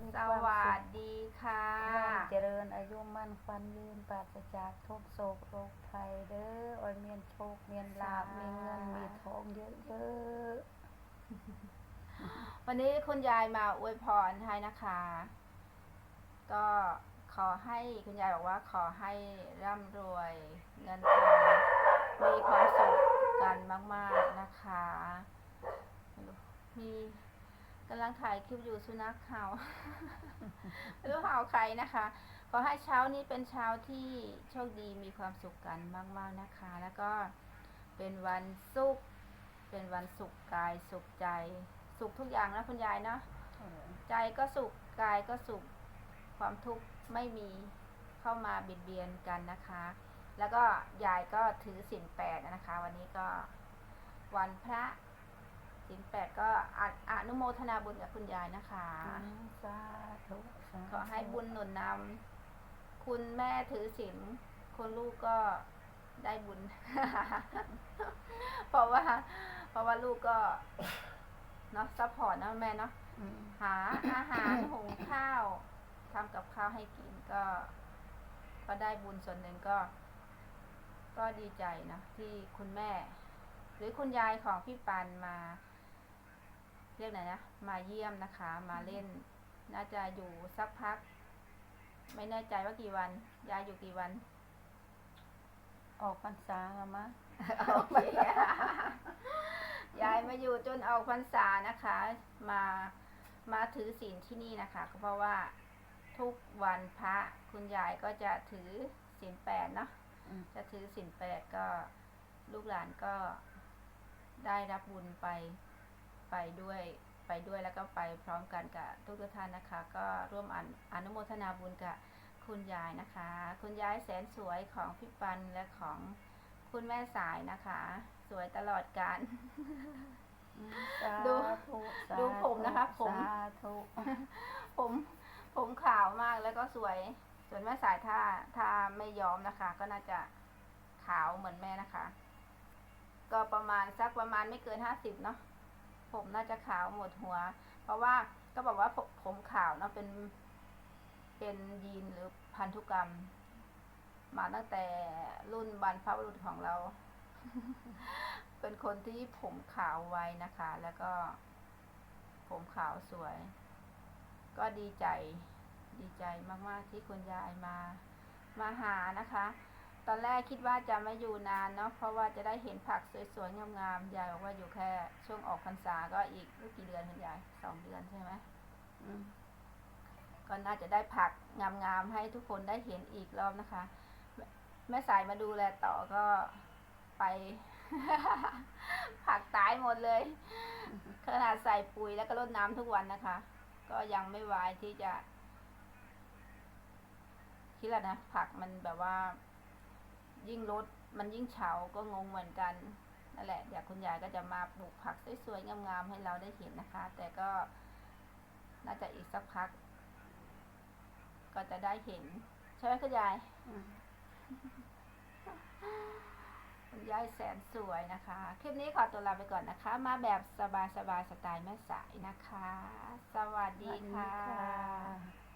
มีสความวัสุสดีค่ะเจริญอายุมั่นควันยืนปราศจากทุกโศกโรคภัยเด้อโอ้ยเมียนโชคเมียนลาบมีเงินมีทองเยอะวันนี้คุณยายมาอวยพรให้นะคะ ก็ขอให้คุณยายบอกว่าขอให้ร่ำรวยเงินทองมีความสุขกันมาก ๆนะคะ มี กำลังถ่ายคลิปอยู่สุนัขเห่าไม่รู้เห่าใครนะคะ ขอให้เช้านี้เป็นเช้าที่โชคดีมีความสุขกันมากๆนะคะ แล้วก็เป็นวันสุขเป็นวันสุขกายสุขใจ สุขทุกอย่างนะคุณยายเนาะใจก็สุขกายก็สุขความทุกข์ไม่มีเข้ามาเบียดเบียนกันนะคะ แล้วก็ยายก็ถือศีลแปดนะคะ วันนี้ก็วันพระ ศีลแปดก็อะอนุโมทนาบุญกับคุณยายนะคะอืมสาธุสาธุขอให้บุญหนุนนำคุณแม่ถือศีลคุณลูกก็ได้บุญ เพราะว่า เพราะว่าลูกก็เนาะซัพพอร์ตนะแม่เนาะอืมหาอาหารหุงข้าวทำกับข้าวให้กินก็ ก็ได้บุญส่วนหนึ่งก็ ก็ดีใจนะที่คุณแม่ หรือคุณยายของพี่ปันมา เรียกไหนนะ มาเยี่ยมนะคะ มาเล่น น่าจะอยู่สักพัก ไม่แน่ใจว่ากี่วัน ยายอยู่กี่วัน ออกพรรษาแล้วมะโอเคยายมาอยู่จนออกพรรษานะคะ มา มาถือศีลที่นี่นะคะ ก็เพราะว่าทุกวันพระคุณยายก็จะถือศีลแปดเนาะอืมจะถือศีลแปดก็ลูกหลานก็ได้รับบุญไป ไปด้วยไปด้วยแล้วก็ไปพร้อมกันกับทุกๆท่านนะคะ ก็ร่วมอนอนุโมทนาบุญกับคุณยายนะคะ คุณยายแสนสวยของพี่ปันและของคุณแม่สายนะคะ สวยตลอดการอืมสาดูธุสาดูผมนะคะ ผมสาธุผมผมขาวมากแล้วก็สวย ส่วนแม่สายถ้าถ้าไม่ย้อมนะคะ ก็น่าจะขาวเหมือนแม่นะคะ ก็ประมาณสักประมาณไม่เกินห้าสิบเนาะ ผมน่าจะขาวหมดหัว เพราะว่าก็บอกว่าผมผมขาวนะเป็น เป็นยีนหรือพันธุกรรม มาตั้งแต่รุ่นบรรพบุรุษของเรา เป็นคนที่ผมขาวไว้นะคะ แล้วก็ ผมขาวสวย ก็ดีใจ ดีใจมาก ๆ ที่คุณยายมา มาหานะคะ ตอนแรกคิดว่าจะไม่อยู่นานเนาะเพราะว่าจะได้เห็นผักสวยๆงามๆยายบอกว่าอยู่แค่ ช่วงออกพรรษาก็อีกไม่กี่เดือนคุณยายสองเดือนใช่ไหมอืมก็น่าจะได้ผักงามๆให้ทุกคนได้เห็นอีกรอบนะคะแม่แม่สายมาดูแลต่อก็ไป ผักตายหมดเลย ขนาดใส่ปุ๋ยแล้วก็รดน้ำทุกวันนะคะ ก็ยังไม่ไหวที่จะคิดแล้วนะผักมันแบบว่า ยิ่งลดมันยิ่งเฉาก็งงเหมือนกันนั่นแหละเดี๋ยวคุณยายก็จะมาปลูกผักสวยๆงามๆให้เราได้เห็นนะคะ แต่ก็น่าจะอีกสักพัก ก็จะได้เห็น ใช่ไหมคุณยายคุณยายแสนสวยนะคะ คลิปนี้ขอตัวลาไปก่อนนะคะ มาแบบสบายๆสไตล์แม่สายนะคะ สวัสดีค่ะค่ะ